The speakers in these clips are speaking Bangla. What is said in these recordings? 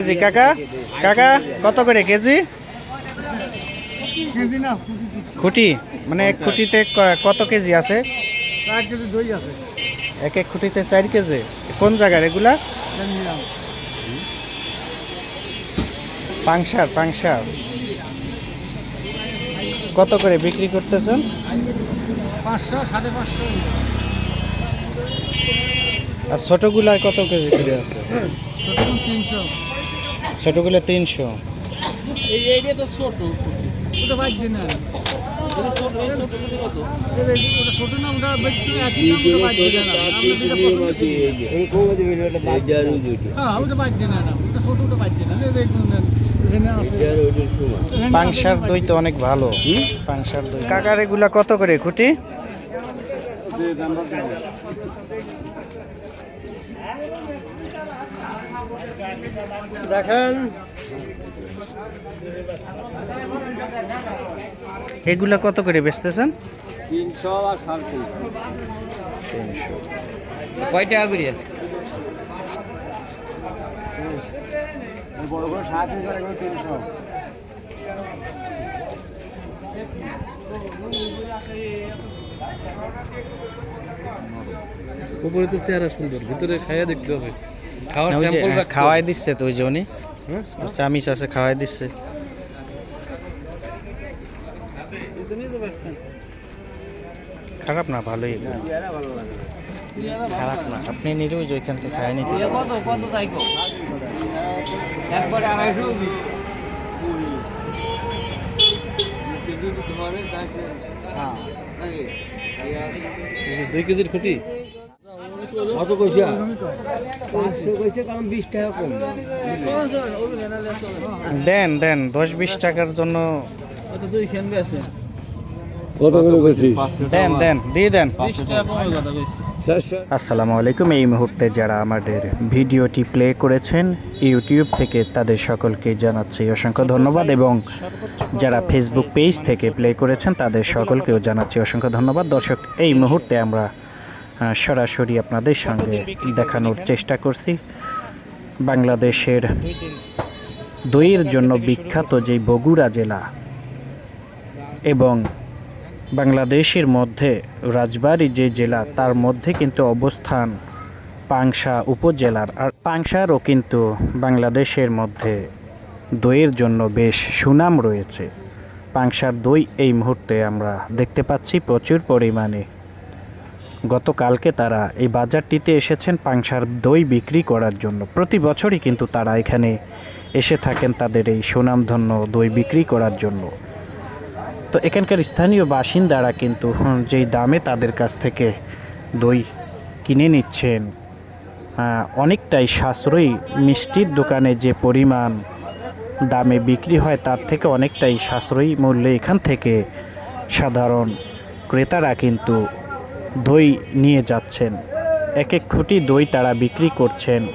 কেজি কাকা? কাকা কত করে কেজি? খুঁটি? মানে এক খুঁটিতে কত কেজি আছে? এক এক খুঁটিতে চার কেজি। কোন জায়গার এগুলা? পাংশার পাংশার। কত করে বিক্রি করতেছেন? আর ছোটগুলায় কত কেজি করে আছে? ছোটো তিনশো। ছোটগুলো তিনশো। পাংশার দই তো অনেক ভালো। পাংশার দই। কাকার এগুলা কত করে খুঁটি? দেখেন। এগুলা কত করে বেচতেছেন? তিনশো আর সাড়ে তিনশো। তিনশো। কয় টাকা করিয়া বড় বড় সাড়ে তিনশো তিনশো। উপরে তো চেহারা সুন্দর ভিতরে খাইয়া দেখতে হবে। খাওয়ার স্যাম্পল হ্যাঁ, খাওয়াই দিচ্ছে তো ওই যে উনি। হ্যাঁ? চামিচ আছে খাওয়াই দিচ্ছে। খারাপ না ভালোই। খারাপ না আপনি নিলে ওই যে ওইখান থেকে খাই নিতে কত কত তাই একবারে আড়াইশো দুই কেজির খুঁটি? কত কইছা? পাঁচশো কইছে কারণ বিশ টাকা কম। দেন দেন দশ বিশ টাকার জন্য দেন দিয়ে আসসালামু আলাইকুম। এই মুহূর্তে যারা আমাদের ভিডিওটি প্লে করেছেন ইউটিউব থেকে তাদের সকলকে জানাচ্ছি অসংখ্য ধন্যবাদ এবং যারা ফেসবুক পেজ থেকে প্লে করেছেন তাদের সকলকেও জানাচ্ছি অসংখ্য ধন্যবাদ। দর্শক এই মুহূর্তে আমরা সরাসরি আপনাদের সঙ্গে দেখানোর চেষ্টা করছি। বাংলাদেশের দইয়ের জন্য বিখ্যাত যে বগুড়া জেলা এবং বাংলাদেশের মধ্যে রাজবাড়ী যে জেলা, তার মধ্যে কিন্তু অবস্থান পাংশা উপজেলার। আর পাংশারও কিন্তু বাংলাদেশের মধ্যে দইয়ের জন্য বেশ সুনাম রয়েছে। পাংশার দই এই মুহূর্তে আমরা দেখতে পাচ্ছি প্রচুর পরিমাণে। গতকালকে তারা এই বাজারটিতে এসেছেন পাংশার দই বিক্রি করার জন্য। প্রতি বছরই কিন্তু তারা এখানে এসে থাকেন তাদের এই সুনামধন্য দই বিক্রি করার জন্য। তো এখানকার স্থানীয় বাসিন্দারা কিন্তু যেই দামে তাদের কাছ থেকে দই কিনে নিচ্ছেন অনেকটাই সাশ্রয়ী। মিষ্টির দোকানে যে পরিমাণ দামে বিক্রি হয় তার থেকে অনেকটাই সাশ্রয়ী মূল্যে এখান থেকে সাধারণ ক্রেতারা কিন্তু দই নিয়ে যাচ্ছেন। এক এক খুঁটি দই তারা বিক্রি করছেন।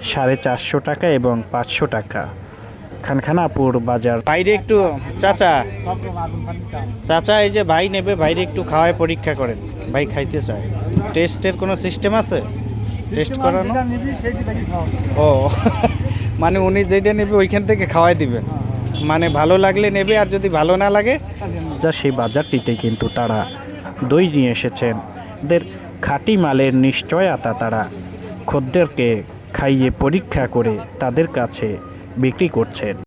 সাড়ে চারশো টাকা এবং পাঁচশো টাকা। খানখানাপুর বাজার। বাইরে একটু চাচা। চাচা এই যে ভাই নেবে বাইরে একটু খাওয়ায় পরীক্ষা করেন। ভাই খাইতে চায়। টেস্টের কোনো সিস্টেম আছে? টেস্ট করানো? ও মানে উনি যেটা নেবে ওইখান থেকে খাওয়াই দিবেন। মানে ভালো লাগলে নেবে আর যদি ভালো না লাগে? যা সেই বাজারটিতে কিন্তু তারা দই নিয়ে এসেছেন। দের খাঁটি মালের নিশ্চয়তা তারা। খদ্দেরকে খাইয়ে পরীক্ষা করে তাদের কাছে বিক্রি করছেন।